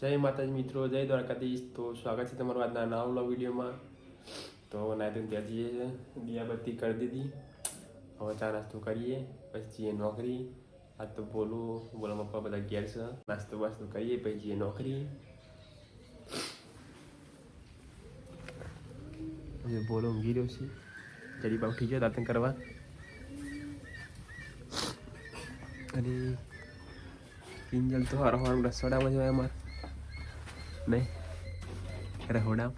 જય માતાજી મિત્રો જય દ્વારકાધીશ. તો સ્વાગત છે તમારું આજના નવા વ્લોગ વિડીયોમાં. તો નાયતું ત્યાં જઈએ છે. દિયાબત્તી કરી દીધી. હવે ચા નાસ્તો કરીએ. પછી જઈએ નોકરી. આ તો બોલું બોલો પપ્પા બધા ઘેર છે. નાસ્તો વાસ્તો કરીએ પછી જઈએ નોકરી. બોલો ઊંઘી રહ્યો છે. જડી પા ઉઠી ગયો દાંતન કરવા. અને કિંજલ તો હરવાનું રસોડામાં જ હોય અમારે. નહીં રહોડા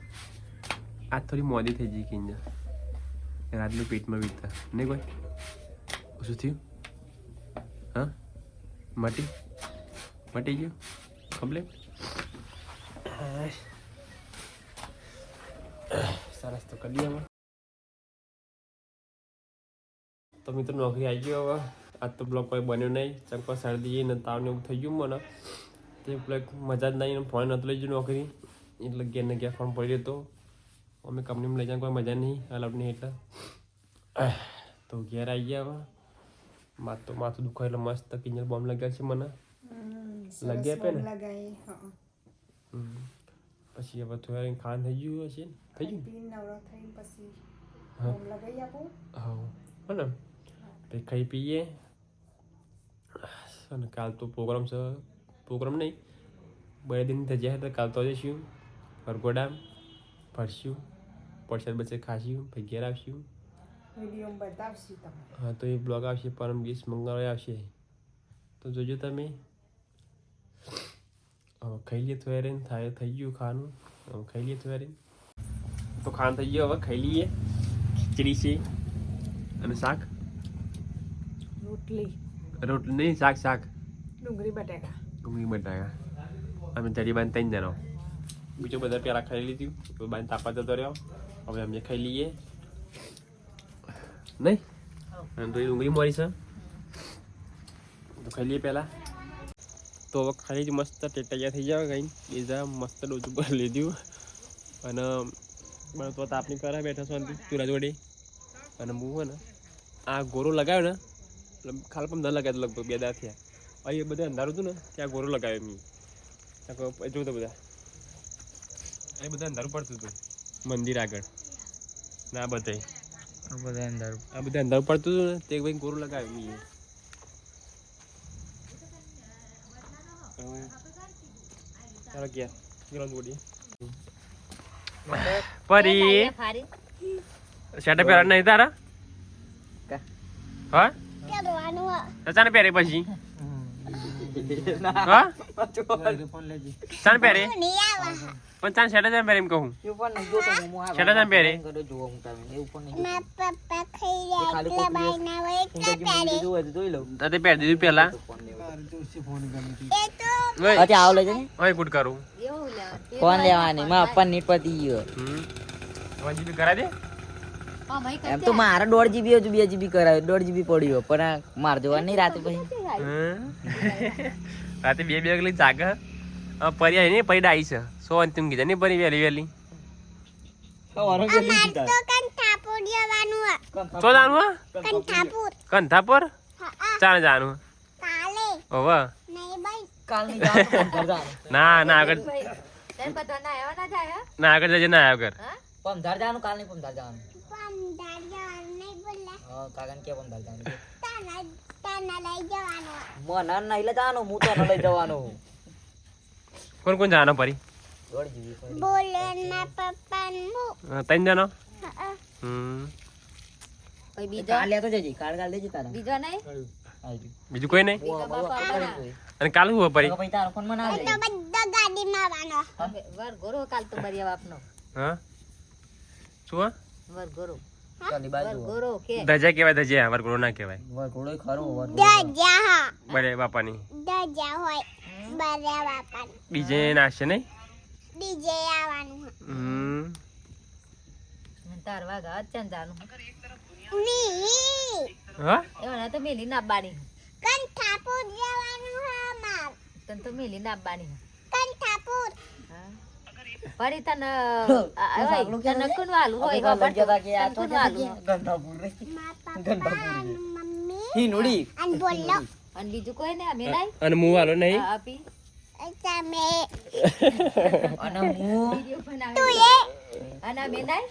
આ થોડી મોડી થઈ ગઈ કિંજલ. રાતનું પેટમાં વીતતા. નહીં કોઈ? શું થયું? હા? મટી? મટી ગયું? કમ્પ્લેટ સરસ તો કરી તો મિત્રો નોકરી આવી ગયો હવે. આજ તો બ્લોગ કોઈ બન્યો નહીં. ચંપા શરદી ને તાવ ને એવું થઈ ગયું મને. તે પેલા મજા જ નહીં ફોન નહોતો લઈ ગયો નોકરી. એટલે ઘેર ને ઘેર ફોન પડી હતો અમે કંપનીમાં લઈ જાય કોઈ મજા નહીં. અલાઉડ નહીં એટલે. તો ઘેર આવી ગયા હવે. માથ માથું દુખાય એટલે મસ્ત કિંજલ બોમ્બ લાગ્યા છે મને. લગ્યા આપે ને. પછી હવે થોડા ખાન થઈ ગયું હશે થઈ ગયું નવરો થઈ પછી હા. હોમ લગાઈ આપું. હા ને? પછી ખાઈ પીએ અને કાલ તો પ્રોગ્રામ છે પ્રોગ્રામ નહીં બે દિન થઈ જાય તો કાલ તો જઈશું વરઘોડા ફરશું પરસાદ બચે ખાશું પછી ઘેર આવશું હા તો એ બ્લોગ આવશે પરમ ગીસ મંગળવારે આવશે તો જોજો તમે હવે ખાઈ લઈએ થોડા થાય થઈ ગયું ખાવાનું હવે ખાઈ લઈએ થોડા તો ખાવાનું થઈ ગયું હવે ખાઈ લઈએ ખીચડી છે અને શાક રોટલી. રોટલી નહીં શાક શાક. ડુંગળી બટાકા. ડુંગળી બટાકા. અમે જડી બાંધ ત્રણ જણો બીજું બધા પેલા ખાઈ લીધું. તો બાંધ તાપા જતો રહ્યો. હવે અમે ખાઈ લઈએ. નહીં? અને તો ડુંગળી મળી છે. તો ખાઈ લઈએ પહેલા તો હવે ખાલી જ મસ્ત ટેટૈયા થઈ જાવ કઈ બીજા મસ્ત ડોજું પર લીધું. અને મને તો તાપની કરે બેઠા શાંતિ ચૂરા જોડે અને હે ને આ ગોરો લગાવ્યો ને એટલે ખાલી પણ ન લગાવ્યો લગભગ બે દા થયા. અહીં બધા અંધારું હતું ને ત્યાં ગોરો લગાવ્યો મેં ત્યાં જો બધા. અહીં બધા અંધારું પડતું હતું. મંદિર આગળ. ના બધે આ બધા અંદર આ બધા અંધારું પડતું હતું ને તે ભાઈ ગોરો લગાવ્યો મેં ચાલો ગયા. ગ્રાઉન્ડ બોડી પરી શર્ટ પહેરા નહીં તારા? હા? ચાને પહેરે પછી? હા? ચાને પહેરે. પણ ચાને શર્ટ ચાને પહેરે એમ કહું શેઠા સામે પહેરે? તાતે પહેરી. દીધું અચ્છા આવ લેજે ઓય ગુડ કરું. ફોન લેવાની માં પપ્પા નીપતી ગયો હમ. વન જીબી કરા દે. એમ તો મારે દોઢ જીબી હજુ બે જીબી કરાવ્યો દોઢ જીબી પડ્યો પણ આ માર જોવા નહીં રાતે પછી. રાતે બે બે વાગે જાગે. પરી આવી ને પરી ડાઈ છે. સો અંતિમ કીધા નહીં પરી જવાનું હે. ચો કંઠાપુર? કંથાપર હા. ચાણે જાનું કાલે. હવે નહીં ભાઈ. કાલની જાણ ના ના આગળ. ના આગળ જજે ના આગળ પમધાર જવાનું કાલ નહીં પમધાર જવાનું. પમદાર જવાનું નહીં બોલે હા કાકા કે પમધાર જવાનું તાના તાના લઈ જવાનું હે. મને નહીં લઈ જવાનું હું તો લઈ જવાનું. કોણ કોણ જાનો પરી દોઢ જીબી પડી બોલે ના પપ્પા હું. હા, ત્રણ જણો? હા હમ. કાલ લેતો જજે કાલ કાલ દેજે તારા. બીજો નહીં? બીજું કોઈ નહીં. અને કાલ શું પરી પછી તારા ફોનમાં ના એ તો લે બધા ગાડીમાં આવવાનો. વર ગોરો કાલ તો બરિયા બાપનો હા? શું વર ગોરો બાજુ. ધજા કેવાય ધજા. વર ગુરુ ના કેવાય વરઘોડો ખરો વરઘોડો. દજા હા. બરે બાપાની. દજા હોય બર્યા બાપાને. ડીજે નાખશે નહીં? બીજે આવવાનું હમ. તાર વાગા જાનું. ની હા? એવા તો મેલી નાબવાની કંઠાપુર જવાનું હા માર તને તો મેલી નાબવાની કંઠાપુર. હા. વળી તને તને કુન હોય ખબર જવા કે આ તો વાલું કે ગંધાપુર રે. નોડી અન હિનુડી. અન બીજું કોઈ ને અમે નહીં અન હું વાલો નહીં આપી અન મુ તું એ અન અમે નહીં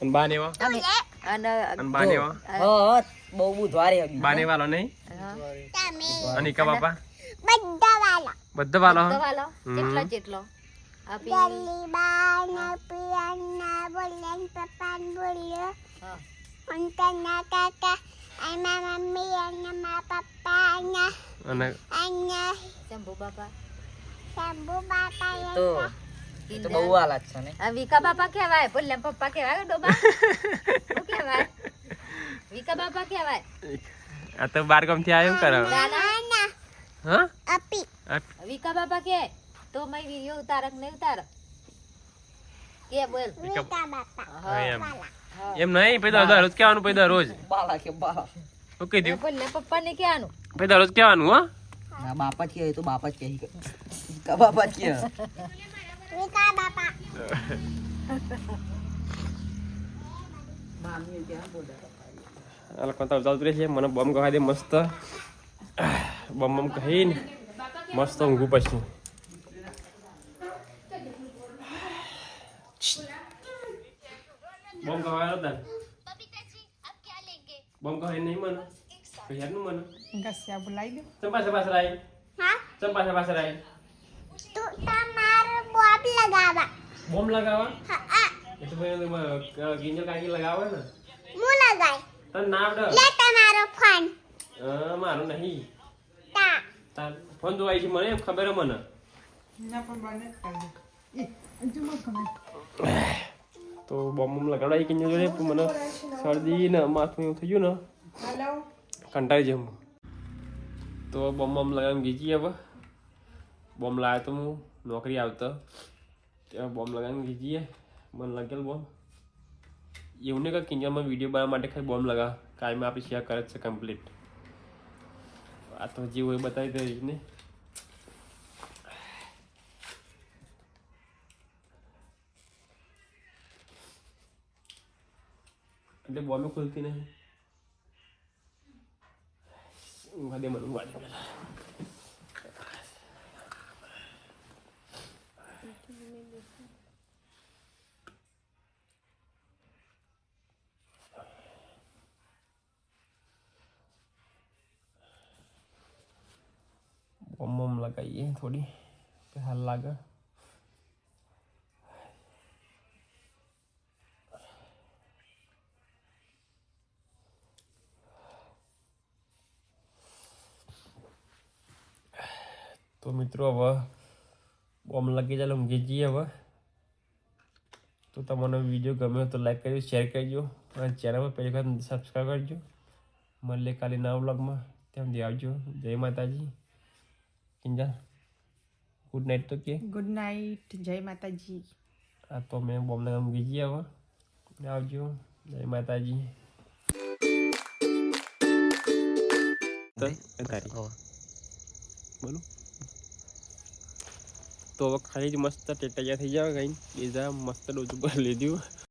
અન બા ને એવા અમે અને અને બા ને એવા હા બહુ બુધવારે હતી. બા ને વાલો નહીં હા. અને ઈકા બાપા બધા વાલા તો વાલો હમ. જેટલો જેટલો આપી હા. અને શંભુ બાપા તો તો બહુ હાલત છે ને આ વિકા બાપા કહેવાય બોલ્યા પપ્પા કહેવાય કે ડોબા શું કહેવાય વિકા બાપા કહેવાય આ તો બાર ગામથી આવ્યો કરે નાના હા વિકા બાપા કે તો મેં વીડિયો ઉતારક નહીં ઉતાર કે બોલ. એમ. એમ નહીં પછી તો દરરોજ કહેવાનું પછી રોજ. બાલા કે બાલા. શું કીધું? બોલ્યા પપ્પા ને કહેવાનું. પછી રોજ કહેવાનું હો. ના બાપા જ કહે તો બાપા જ કહે. કા બાપા જ કહે. તો ચાલતું રહેશે. મને બમ કહી દે મસ્ત. બમ બમ કહીને મસ્ત ઊંઘું પછી બમ કહેવાયો તાર બમ કહે નહીં મને કહેરનું મને ઘસ્યા બોલાવી દો ચંપા ચંપા સરાય ચંપા ચંપા સરાય બોમ લગાવવા એ તો ભાઈ ગીંજો કાંઈ લગાવે ને તને ના આવડે હા, મારું નહીં તાર ફોન જોવાય છે મને ખબર હે મને ના પણ બને જ કરી દો તો બોમ્બ લગાડાઈ કે જોડે પણ મને શરદી ને માથું એવું થઈ ગયું ને. કંટાળી જમ તો બોમ્બ બોમ્બ લગાવીને ગીજી હવે. બોમ્બ લાવ્યો તો હું નોકરી આવતો. ત્યાં બોમ્બ લગાવીને ગીજીએ મને લાગેલ બોમ્બ એવું નહીં કે કિંજલમાં વીડિયો બનાવવા માટે ખાલી બોમ્બ લગા કાયમ આપી શેર કરે જ છે કમ્પ્લીટ આ તો જે હોય બતાવી દઈશ ને. એટલે બોમ્બે ખુલતી નહીં ઊંઘવા દે મને ઊંઘવા દે પેલા બોમ્બ બોમ્બ લગાવીએ થોડી તો મિત્રો હવે બોમ્બ લાગી ચાલો ઊંઘી જઈએ હવે. તો તમને વીડિયો ગમ્યો તો લાઈક કરજો શેર કરજો અને ચેનલ પર પહેલી વખત સબસ્ક્રાઈબ કરજો. મળીએ કાલે નવા બ્લોગમાં ત્યાં સુધી આવજો. જય માતાજી. કિંજા ગુડ નાઇટ તો કે? ગુડ નાઇટ જય માતાજી. આ તો મેં બોમ્બ લગાવી ઊંઘી જઈએ હવે. આવજો. જય માતાજી. બોલું. તો હવે ખાલી જ મસ્ત ટેટાયા થઈ જાવ કઈ બીજા મસ્ત ડોજું પર લીધું.